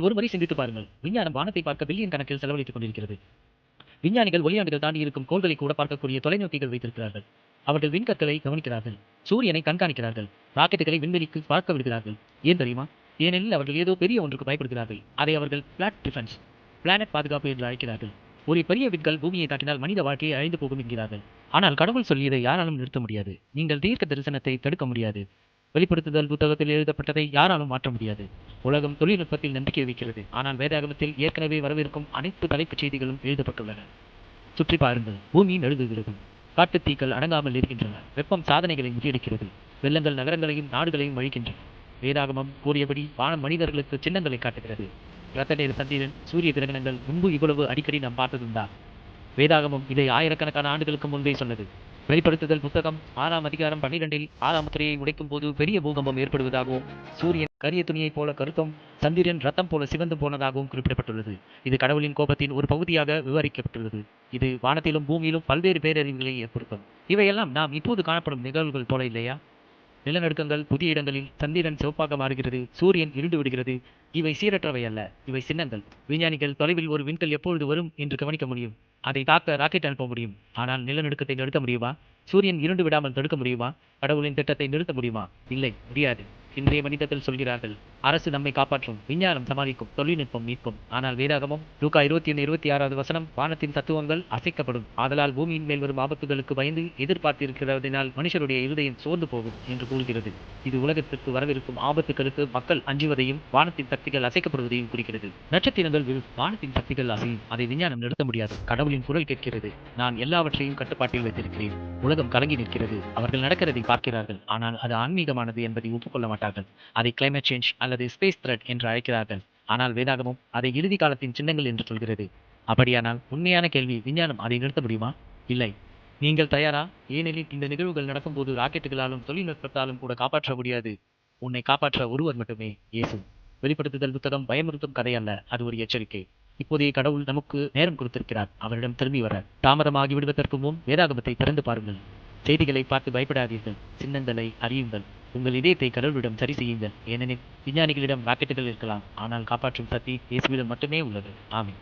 ஒரு முறை சிந்தித்து பாருங்கள். விஞ்ஞானம் வானத்தை பார்க்க பில்லியன் கணக்கில் செலவழித்துக் கொண்டிருக்கிறது. விஞ்ஞானிகள் ஒளியாண்டுகள் தாண்டி இருக்கும் கோள்களை கூட பார்க்கக்கூடிய தொலைநோக்கிகள் வைத்திருக்கிறார்கள். அவர்கள் விண்கற்களை கவனிக்கிறார்கள். சூரியனை கண்காணிக்கிறார்கள். ராக்கெட்டுகளை விண்வெளிக்கு பார்க்க விடுகிறார்கள். ஏன் தெரியுமா? ஏனெனில் அவர்கள் ஏதோ பெரிய ஒன்றுக்கு பயப்படுகிறார்கள். அதை அவர்கள் பிளாட் டிஃபென்ஸ் பிளானட் பாதுகாப்பு என்று அழைக்கிறார்கள். ஒரு பெரிய விண்கல் பூமியை தாக்கினால் மனித வாழ்க்கையை அழிந்து போகும் என்கிறார்கள். ஆனால் கடவுள் சொல்லியதை யாராலும் நிறுத்த முடியாது. நீங்கள் தீர்க்க தரிசனத்தை தடுக்க முடியாது. வெளிப்படுத்துதல் புத்தகத்தில் எழுதப்பட்டதை யாராலும் மாற்ற முடியாது. உலகம் தொழில்நுட்பத்தில் நம்பிக்கை வைக்கிறது. ஆனால் வேதாகமத்தில் ஏற்கனவே வரவிருக்கும் அனைத்து தலைப்புச் செய்திகளும் எழுதப்பட்டுள்ளன. சுற்றி பாருங்கள். பூமி நழுவுகிறது காட்டுத் தீக்கள் அடங்காமல் இருக்கின்றன. வெப்பம் சாதனைகளை முறியடிக்கிறது. வெள்ளங்கள் நகரங்களையும் நாடுகளையும் அழிக்கின்றன. வேதாகமம் கூறியபடி வானம் மனிதர்களுக்கு சின்னங்களை காட்டுகிறது. இரத்தநேர் சந்திரன் சூரிய கிரகணங்கள் முன்பு இவ்வளவு அடிக்கடி நாம் பார்த்ததுண்டா? வேதாகமம் இதை ஆயிரக்கணக்கான ஆண்டுகளுக்கு முன்பே சொன்னது. வெளிப்படுத்துதல் புத்தகம் ஆறாம் அதிகாரம் பன்னிரெண்டில் ஆறாம் முத்திரையை உடைக்கும் போது பெரிய பூகம்பம் ஏற்படுவதாகவும் சூரியன் கரிய துணியைப் போல கருத்தும் சந்திரன் ரத்தம் போல சிவந்து போனதாகவும் குறிப்பிடப்பட்டுள்ளது. இது கடவுளின் கோபத்தின் ஒரு பகுதியாக விவரிக்கப்பட்டுள்ளது. இது வானத்திலும் பூமியிலும் பல்வேறு பேரறிவுகளை ஏற்படுத்தும். இவையெல்லாம் நாம் இப்போது காணப்படும் நிகழ்வுகள் போல இல்லையா? நிலநடுக்கங்கள் புதிய இடங்களில் சந்திரன் சிவப்பாக மாறுகிறது சூரியன் இருண்டு விடுகிறது. இவை சீரற்றவை அல்ல இவை சின்னங்கள். விஞ்ஞானிகள் தொலைவில் ஒரு விண்கல் எப்பொழுது வரும் என்று கவனிக்க முடியும். அதை தாக்க ராக்கெட் அனுப்ப முடியும். ஆனால் நிலநடுக்கத்தை நிறுத்த முடியுமா? சூரியன் இருண்டு விடாமல் தடுக்க முடியுமா? கடவுளின் திட்டத்தை நிறுத்த முடியுமா? இல்லை முடியாது. இன்றைய மனிதத்தில் சொல்கிறார்கள் அரசு நம்மை காப்பாற்றும். விஞ்ஞானம் சமாளிக்கும். தொழில்நுட்பம் மீட்கும். ஆனால் வேதாகமம் லூகா இருபத்தி ஒன்று இருபத்தி ஆறாவது வசனம் வானத்தின் தத்துவங்கள் அசைக்கப்படும். ஆதலால் பூமியின் மேல் வரும் ஆபத்துகளுக்கு பயந்து எதிர்பார்த்திருக்கிறதினால் மனுஷருடைய இருதயம் சோர்ந்து போகும் என்று கூறுகிறது. இது உலகத்திற்கு வரவிருக்கும் ஆபத்துகளுக்கு மக்கள் அஞ்சுவதையும் வானத்தின் சக்திகள் அசைக்கப்படுவதையும் குறிக்கிறது. நட்சத்திரங்கள் வானத்தின் சக்திகள் அசையும் அதை விஞ்ஞானம் நிறுத்த முடியாது. கடவுளின் குரல் கேட்கிறது. நான் எல்லாவற்றையும் கட்டுப்பாட்டில் வைத்திருக்கிறேன். உலகம் கலங்கி நிற்கிறது. அவர்கள் நடக்கிறதை பார்க்கிறார்கள். ஆனால் அது ஆன்மீகமானது என்பதை ஒப்புக்கொள்ள மாட்டார்கள். அதை கிளைமேட் சேஞ்ச் அல்லது ஸ்பேஸ் த்ரெட் என்று அழைக்கிறார்கள். ஆனால் வேதாகமும் அதை இறுதி காலத்தின் சின்னங்கள் என்று சொல்கிறது. அப்படியானால் உண்மையான கேள்வி விஞ்ஞானம் அதை நிறுத்த முடியுமா? இல்லை. நீங்கள் தயாரா? ஏனெனில் இந்த நிகழ்வுகள் நடக்கும்போது ராக்கெட்டுகளாலும் தொழில்நுட்பத்தாலும் கூட காப்பாற்ற முடியாது. உன்னை காப்பாற்ற ஒருவர் மட்டுமே இயேசு. வெளிப்படுத்துதல் புத்தகம் பயமுறுத்தும் கதை அல்ல அது ஒரு எச்சரிக்கை. இப்போதைய கடவுள் நமக்கு நேரம் கொடுத்திருக்கிறார் அவரிடம் திரும்பி வர. தாமதமாகி விடுவதற்கு முன் வேதாகமத்தை திறந்து பாருங்கள். செய்திகளை பார்த்து பயப்படாதீர்கள் சின்னங்களை அறியுங்கள். உங்கள் இதயத்தை கடவுளிடம் சரி செய்யுங்கள். ஏனெனில் விஞ்ஞானிகளிடம் ராக்கெட்டுகள் இருக்கலாம். ஆனால் காப்பாற்றும் சக்தி இயேசுவிடம் மட்டுமே உள்ளது. ஆமென்.